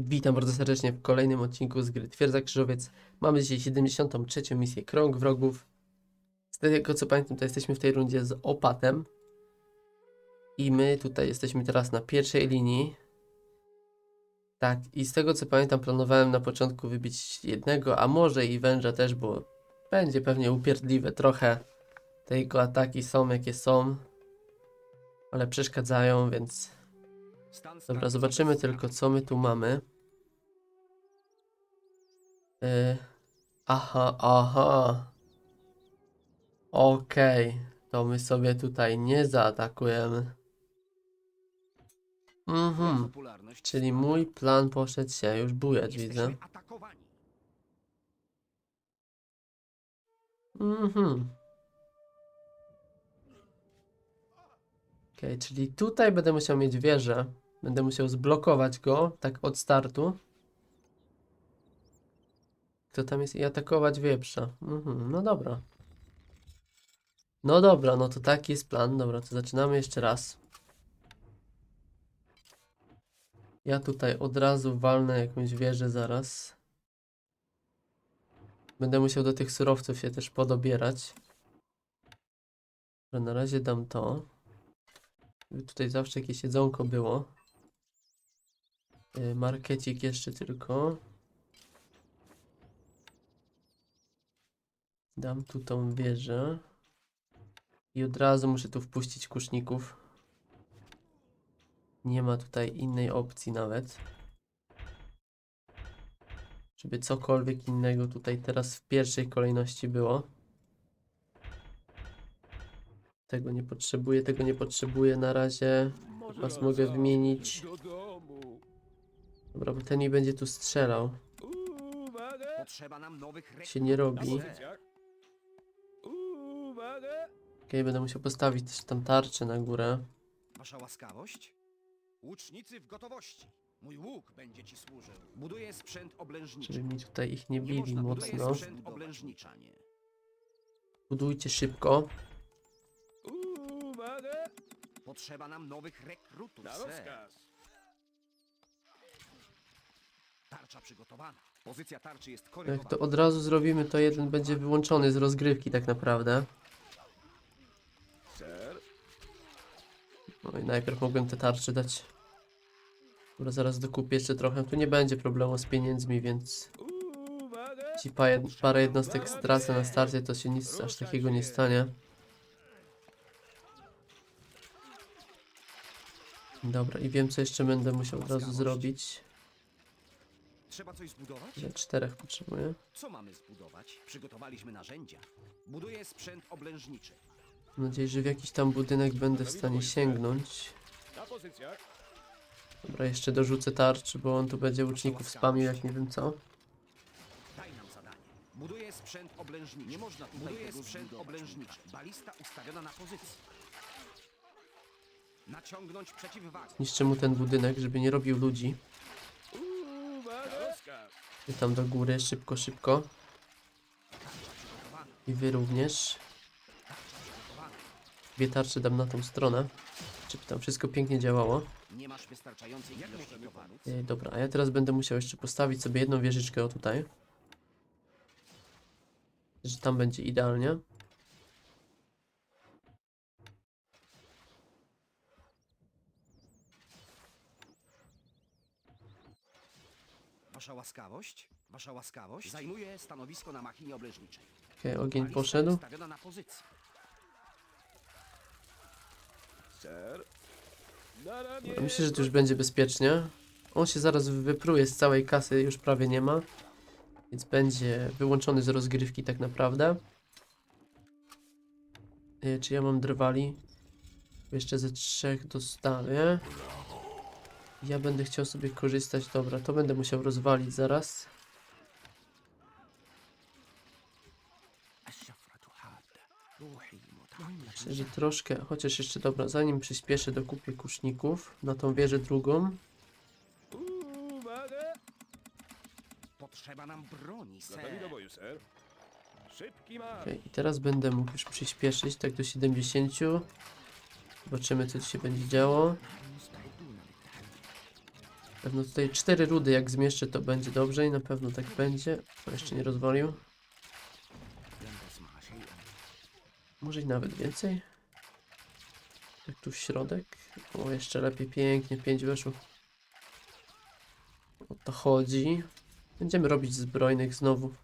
Witam bardzo serdecznie w kolejnym odcinku z gry Twierdza Krzyżowiec. Mamy dzisiaj 73. misję Krąg Wrogów. Z tego co pamiętam, to jesteśmy w tej rundzie z opatem. I my tutaj jesteśmy teraz na pierwszej linii. Tak, i z tego co pamiętam, planowałem na początku wybić jednego, a może i węża też, bo będzie pewnie upierdliwe trochę. Te jego ataki są jakie są, ale przeszkadzają, więc Dobra, zobaczymy tylko, co my tu mamy. Yy, aha, aha. Okej, to my sobie tutaj nie zaatakujemy. Mhm, czyli mój plan poszedł się już bujać, widzę. Mhm. Okej, czyli tutaj będę musiał mieć wieżę. Będę musiał zblokować go, tak od startu. Kto tam jest? I atakować wieprza. Mhm, no dobra. No dobra, no to taki jest plan. Dobra, to zaczynamy jeszcze raz. Ja tutaj od razu walnę jakąś wieżę zaraz. Będę musiał do tych surowców się też podobierać. Na razie dam to. Tutaj zawsze jakieś jedzonko było. Y, Markecik jeszcze tylko. Dam tu tą wieżę. I od razu muszę tu wpuścić kuszników. Nie ma tutaj innej opcji nawet. Żeby cokolwiek innego tutaj teraz w pierwszej kolejności było. Tego nie potrzebuję, tego nie potrzebuję na razie. Was mogę wymienić. Dobra, bo ten mi będzie tu strzelał. Potrzeba nam nowych Się nie robi. Okej, będę musiał postawić też tam tarczę na górę. Wasza łaskawość? Łucznicy w gotowości. Mój łuk będzie ci służył. Buduję sprzęt oblężniczy. Żeby mi tutaj ich nie Nie bili można mocno. Budujcie szybko. Potrzeba nam nowych rekrutów, ser. Tarcza przygotowana. Pozycja tarczy jest Jak korygowana. to od razu zrobimy, to jeden będzie wyłączony z rozgrywki tak naprawdę. No i najpierw mogłem te tarcze dać. Dobra, zaraz dokupię jeszcze trochę. Tu nie będzie problemu z pieniędzmi, więc... Jed parę jednostek stracę na starcie, to się nic aż takiego nie stanie. Dobra, i wiem co jeszcze będę musiał od razu zrobić. Trzeba coś zbudować? Ile czterech potrzebuję. Co mamy zbudować? Przygotowaliśmy narzędzia. Buduję sprzęt oblężniczy. Mam nadzieję, że w jakiś tam budynek będę w stanie sięgnąć. Na pozycjach. Dobra, jeszcze dorzucę tarczy, bo on tu będzie łuczników spamił, jak nie wiem co. Daj nam zadanie. Buduję sprzęt oblężniczy. Nie można tutaj Buduję sprzęt oblężniczy. Balista ustawiona na pozycji. Naciągnąć przeciwwagę. Niszczę mu ten budynek, żeby nie robił ludzi. I tam do góry, szybko, szybko. I wy również. Dwie tarcze dam na tą stronę. Żeby tam wszystko pięknie działało. Nie masz wystarczającej ilości towarów. E, dobra, a ja teraz będę musiał jeszcze postawić sobie jedną wieżyczkę o tutaj. Że tam będzie idealnie. Wasza łaskawość? Wasza łaskawość? Zajmuję stanowisko na machinie oblężniczej. Okej, ogień poszedł. ustawiona na pozycji. Ser. Na ramię. Myślę, że tu już będzie bezpiecznie. On się zaraz wypruje z całej kasy, już prawie nie ma. Więc będzie wyłączony z rozgrywki tak naprawdę. E, czy ja mam drwali? Jeszcze ze trzech dostawię. Ja będę chciał sobie korzystać. Dobra, to będę musiał rozwalić zaraz. Myślę, że troszkę, chociaż jeszcze dobra, zanim przyspieszę, dokupię kuszników na tą wieżę drugą. Potrzeba nam broni, ser. Szybki marsz. Okej, i teraz będę mógł już przyspieszyć tak do 70. Zobaczymy co tu się będzie działo. Pewno tutaj cztery rudy jak zmieszczę to będzie dobrze i na pewno tak będzie. O, jeszcze nie rozwalił. Może i nawet więcej. Jak tu w środek. O, jeszcze lepiej, pięknie, pięć weszło. O to chodzi. Będziemy robić zbrojnych znowu.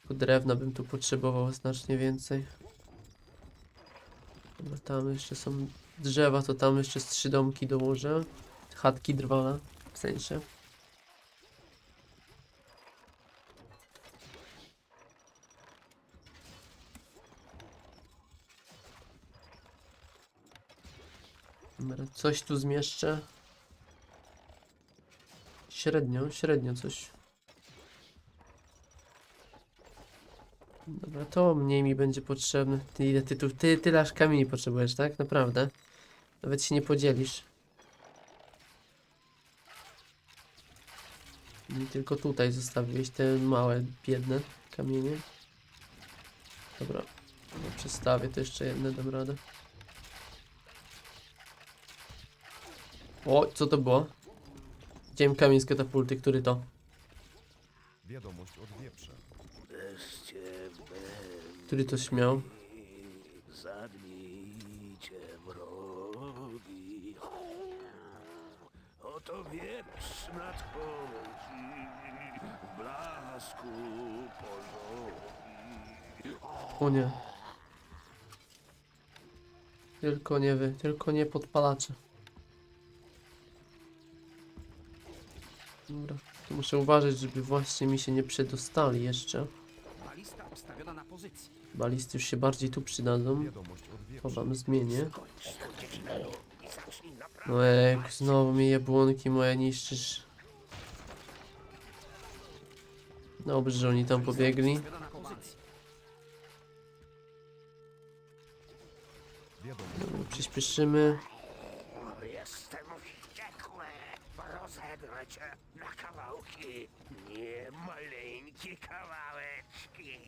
Tylko drewna bym tu potrzebował znacznie więcej. Dobra, tam jeszcze są drzewa, to tam jeszcze z trzy domki dołożę. Chatki drwala, w sensie. Dobra, coś tu zmieszczę. Średnio, średnio coś. Dobra, to mniej mi będzie potrzebne. Ty, ile ty tu, ty aż kamieni potrzebujesz, tak? Naprawdę. Nawet się nie podzielisz. Tylko tutaj zostawiłeś te małe, biedne kamienie. Dobra, no, przestawię to jeszcze jedne, dam radę. O, co to było? Widziałem kamień z katapulty, który to? Wiadomość od wieprza. Który to śmiał? Zagnijcie Oto wieprz nadchodzi w blasku pożogi. O nie. Tylko nie wy, tylko nie podpalacze. Dobra, tu muszę uważać, żeby właśnie mi się nie przedostali jeszcze. Balista ustawiona na pozycji. Balisty już się bardziej tu przydadzą. To wam zmienię. No jak znowu mi jabłonki moje niszczysz. Dobrze, że oni tam pobiegli. Dobra, Przyspieszymy. Jestem wściekły. Rozedrę cię na kawałki. Nie maleńkie kawałeczki.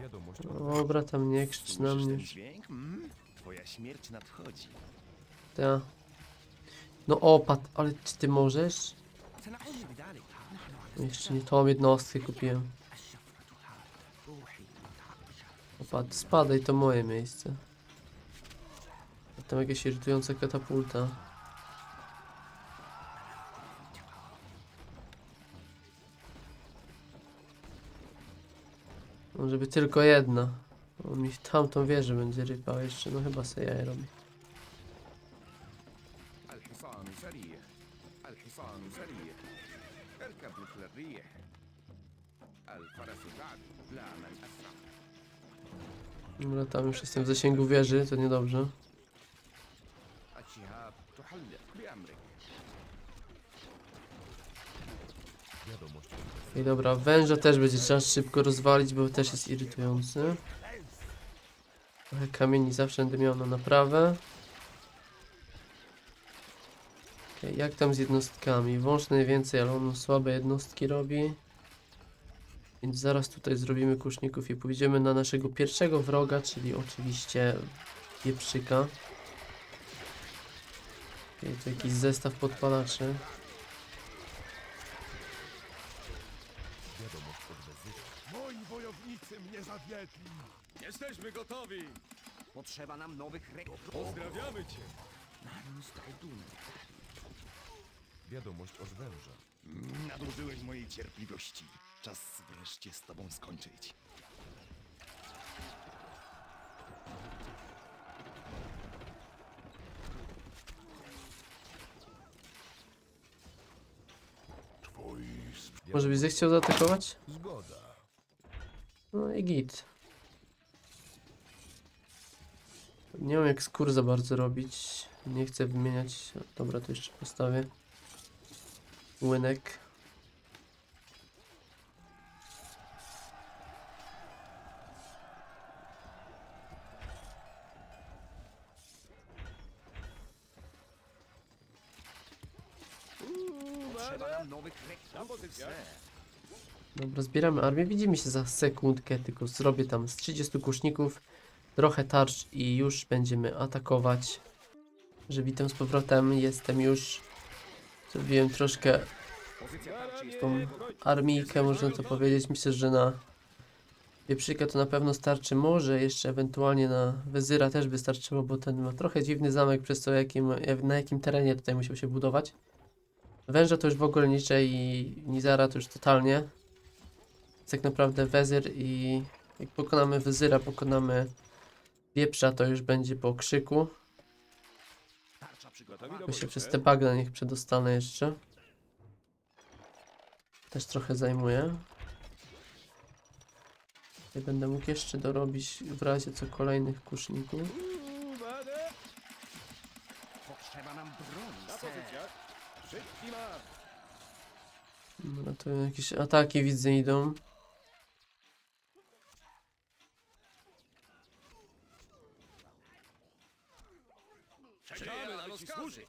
Wiadomość Dobra, tam nie krzycz na mnie. dźwięk? Mm? Twoja śmierć nadchodzi. No opat, ale czy ty możesz? Jeszcze nie tą jednostkę kupiłem. Opat, spadaj, to moje miejsce. A tam jakaś irytująca katapulta. Może by tylko jedna. On mi w tamtą wieżę będzie rypał jeszcze, no chyba se jaja robi. مثل الريح الفرس بعد لا من أسرع Dobra, tam już jestem w zasięgu wieży, to niedobrze. الشهاب تحلق بأمرك Wiadomość od I dobra, węża też będzie trzeba szybko rozwalić, bo też jest irytujący. Trochę kamieni zawsze będę miał na naprawę. Jak tam z jednostkami? Wąż najwięcej, ale on słabe jednostki robi. Więc zaraz tutaj zrobimy kuszników i pójdziemy na naszego pierwszego wroga, czyli oczywiście wieprzyka. Okej, tu jakiś zestaw podpalaczy. Moi wojownicy mnie zawiedli. Jesteśmy gotowi. Potrzeba nam nowych rekrutów. Pozdrawiamy cię. Wiadomość od węża. Nadużyłeś mojej cierpliwości. Czas wreszcie z tobą skończyć. Może byś zechciał zaatakować? Zgoda. No i git. Nie wiem jak skór za bardzo robić. Nie chcę wymieniać. Dobra, to jeszcze postawię. Łynek. Potrzeba nam nowych Na rekrutów. pozycjach. Dobra, zbieramy armię. Widzimy się za sekundkę, tylko zrobię tam z 30 kuszników, trochę tarcz i już będziemy atakować. Że witam z powrotem, jestem już Zrobiłem troszkę tą armijkę, można to powiedzieć. Myślę, że na wieprzyka to na pewno starczy. Może jeszcze ewentualnie na wezyra też by starczyło, bo ten ma trochę dziwny zamek, przez to jakim, na jakim terenie tutaj musiał się budować. Węża to już w ogóle liczę i Nizara to już totalnie. Więc tak naprawdę wezyr i jak pokonamy wezyra, pokonamy wieprza, to już będzie po krzyku. Przygotowana. Bo się przez te bagna niech przedostanę jeszcze. Też trochę zajmuje. I będę mógł jeszcze dorobić w razie co kolejnych kuszników. Potrzeba nam broni. No to jakieś ataki widzę idą. Czekamy na rozkazy.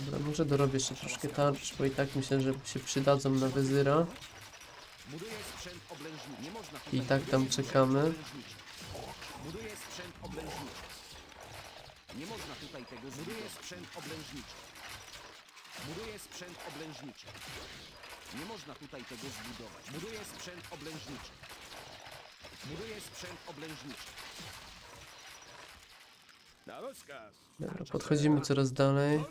Dobra, może dorobię jeszcze troszkę tarcz, bo i tak myślę, że się przydadzą na wezyra. Buduję sprzęt oblężniczy. Nie można I tak tam czekamy. Buduję sprzęt oblężniczy. Nie można tutaj tego zbudować. Buduję sprzęt oblężniczy. Buduję sprzęt oblężniczy. Nie można tutaj tego zbudować. Buduję sprzęt oblężniczy. Buduję sprzęt oblężniczy. Na rozkaz. Dobra, podchodzimy coraz dalej.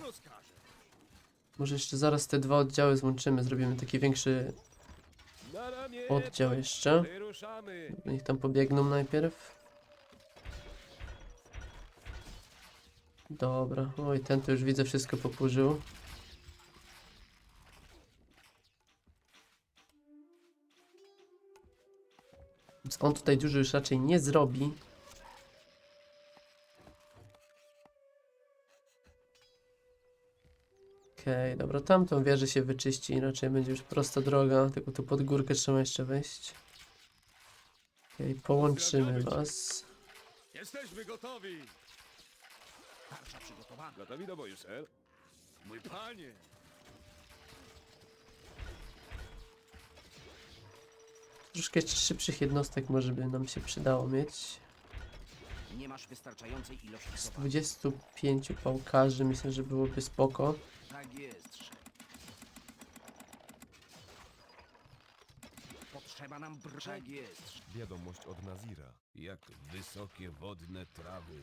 Może jeszcze zaraz te dwa oddziały złączymy, zrobimy taki większy Na ramię. oddział jeszcze. Wyruszamy. Niech tam pobiegną najpierw. Dobra, oj, ten to już widzę wszystko popurzył. Więc on tutaj dużo już raczej nie zrobi. Okej, dobra, tamtą wieżę się wyczyści, raczej będzie już prosta droga, tylko tu pod górkę trzeba jeszcze wejść. Okej, połączymy was. Jesteśmy gotowi. Tarcza przygotowana. Gotowi do boju, ser. Mój panie. Troszkę jeszcze szybszych jednostek może by nam się przydało mieć. Nie masz wystarczającej ilości Z sowa. 25 pałkarzy myślę, że byłoby spoko. Tak jest, szef. Potrzeba nam broni. Tak jest, szef. Wiadomość od Nazira. Jak wysokie wodne trawy,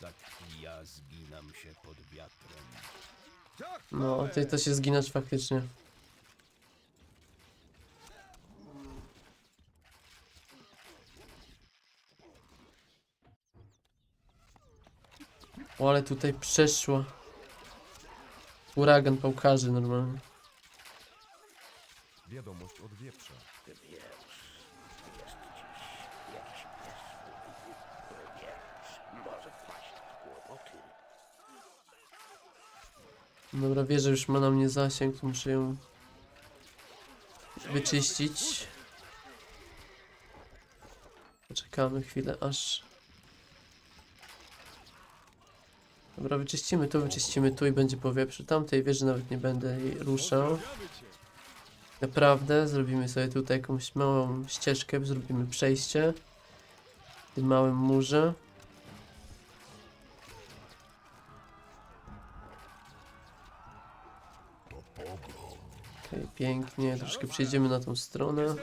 tak i ja zginam się pod wiatrem. Tak, No, ty to się zginasz faktycznie. O, ale tutaj przeszło. Uragan pałkarzy normalnie. Wiadomość od wieprza. Dobra, wieża już ma na mnie zasięg, to muszę ją wyczyścić. Poczekamy chwilę, aż... Dobra, wyczyścimy tu, wyczyścimy tu i będzie po wieprzu. Tamtej wieży nawet nie będę jej ruszał. Naprawdę, zrobimy sobie tutaj jakąś małą ścieżkę, zrobimy przejście w tym małym murze. Okej, pięknie, troszkę przejdziemy na tą stronę.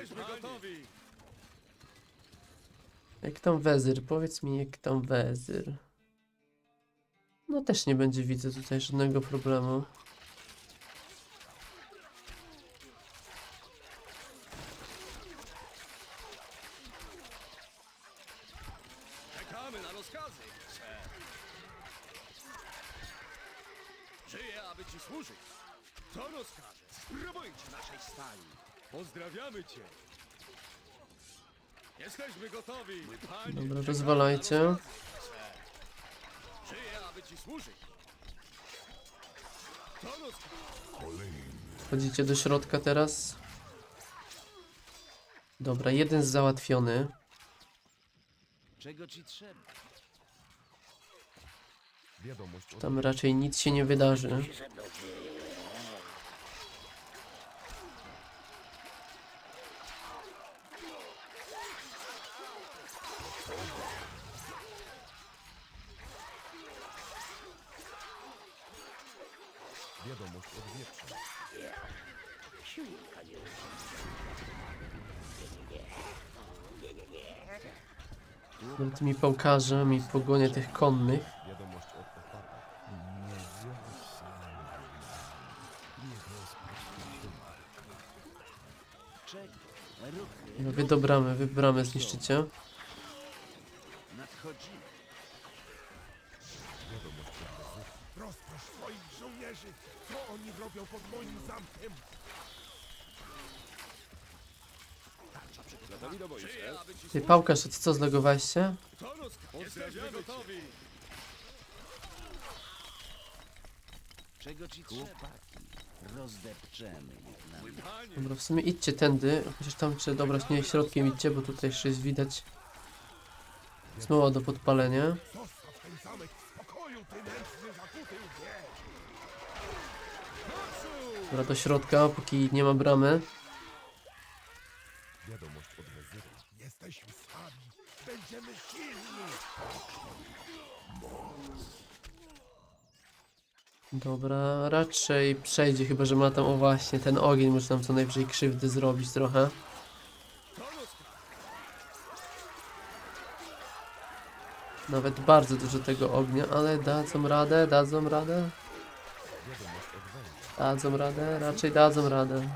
Jak tam wezyr? Powiedz mi, jak tam wezyr? No też nie będzie, widzę tutaj żadnego problemu. Żyję, aby ci służyć. Rozkaże? Spróbujcie naszej stali. Pozdrawiamy cię. Jesteśmy gotowi. Dobra, rozwalajcie. Żyję, aby ci służyć. Co rozkaże? Wchodzicie do środka teraz. Dobra, jeden załatwiony. Czego ci trzeba? Wiadomość od Tam raczej nic się nie wydarzy. Wiadomość od wieprza. No, tymi pałkarzem i pogonię tych konnych. Wiadomość od No, wy do bramy, wy bramę zniszczycie. nadchodzimy. Rozprosz swoich żołnierzy! Co oni robią pod moim zamkiem? Gotowi do ci Ty pałkarz, a ty co zlogowałeś się? Jesteśmy gotowi! Czego ci trzeba? Rozdepczemy ich na Dobra, w sumie idźcie tędy, chociaż tam czy dobra, nie środkiem idźcie, bo tutaj jeszcze jest widać smoła do podpalenia. zostaw ten zamek w spokoju, ty nędzny, zakuty łbie! Dobra, do środka, póki nie ma bramy. Wiadomość od wezyra. Jesteśmy słabi! Będziemy silni! Dobra, raczej przejdzie, chyba że ma tam, o właśnie, ten ogień może nam co najwyżej krzywdy zrobić trochę. To rozkaz! Nawet bardzo dużo tego ognia, ale dadzą radę, dadzą radę, dadzą radę, raczej dadzą radę.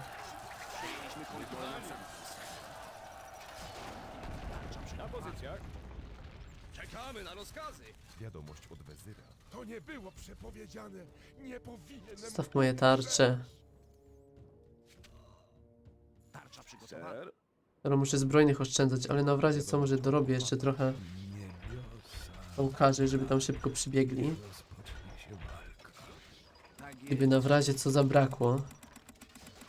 Czekamy na rozkazy! Wiadomość od wezyra. To nie było przepowiedziane! Nie powinienem... Staw moje tarcze. Tarcza przygotowana. Muszę zbrojnych oszczędzać, ale na w razie co może dorobię jeszcze trochę pałkarzy, żeby tam szybko przybiegli. Gdyby na w razie co zabrakło.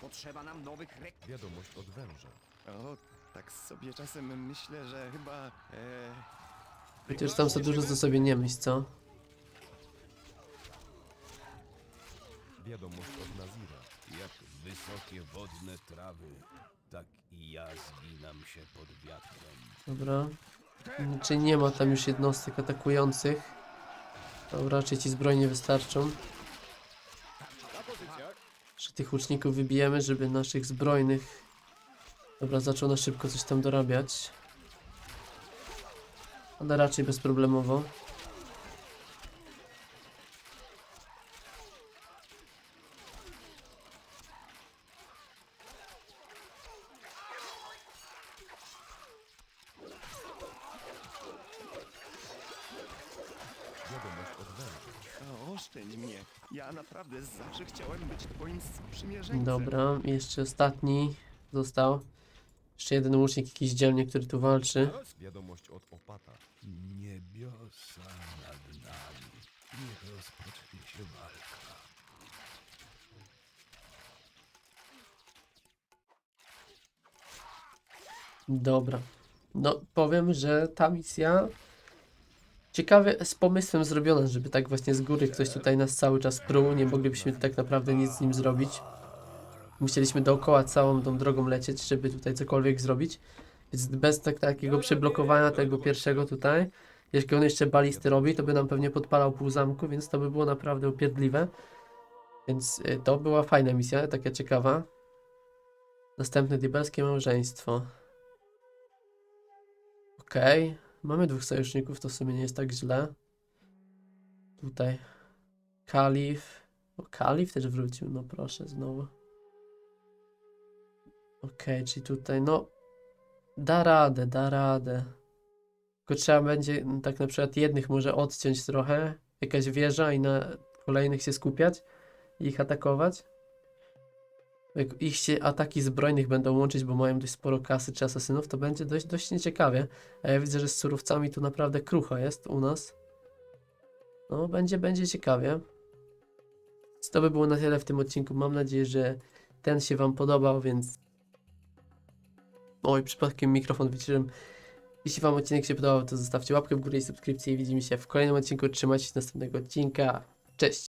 Potrzeba nam nowych rek... Wiadomość od węża. O, tak sobie czasem myślę, że chyba... E, Chociaż tam za dużo za sobie nie myśl, co? Wiadomość od Nazira. Jak wysokie wodne trawy, tak i ja zginam się pod wiatrem. Dobra. Czyli nie ma tam już jednostek atakujących. Dobra, raczej ci zbrojnie wystarczą. Że tych łuczników wybijemy, żeby naszych zbrojnych... Dobra, zaczął na szybko coś tam dorabiać. Ale raczej bezproblemowo. Wiadomość od węża. o, oszczędź mnie. Ja naprawdę zawsze chciałem być twoim sprzymierzeńcem. Dobra, i jeszcze ostatni został. Jeszcze jeden łucznik, jakiś dzielnie, który tu walczy. Wiadomość od opata. Niebiosa nad nami. Niech rozpocznie się walka. Dobra. No, powiem, że ta misja ciekawie z pomysłem zrobiona, żeby tak właśnie z góry ktoś tutaj nas cały czas pruł. Nie moglibyśmy tak naprawdę nic z nim zrobić. Musieliśmy dookoła całą tą drogą lecieć, żeby tutaj cokolwiek zrobić. Więc bez tak, takiego przyblokowania tego pierwszego tutaj, jeśli on jeszcze balisty robi, to by nam pewnie podpalał pół zamku, więc to by było naprawdę upierdliwe. Więc y, to była fajna misja, taka ciekawa. Następne diabelskie małżeństwo. Okej, mamy dwóch sojuszników, to w sumie nie jest tak źle. Tutaj Kalif. O, Kalif też wrócił, no proszę, znowu. Okej, czyli tutaj, no, da radę, da radę. Tylko trzeba będzie mm, tak na przykład jednych może odciąć trochę, jakaś wieża i na kolejnych się skupiać i ich atakować. Jak ich się ataki zbrojnych będą łączyć, bo mają dość sporo kasy czy asasynów, to będzie dość, dość nieciekawie. A ja widzę, że z surowcami tu naprawdę krucho jest u nas. No, będzie, będzie ciekawie. To by było na tyle w tym odcinku. Mam nadzieję, że ten się Wam podobał, więc... Oj, przypadkiem mikrofon wyciszyłem. Jeśli Wam odcinek się podobał, to zostawcie łapkę w górę i subskrypcję i widzimy się w kolejnym odcinku. Trzymajcie się następnego odcinka. Cześć!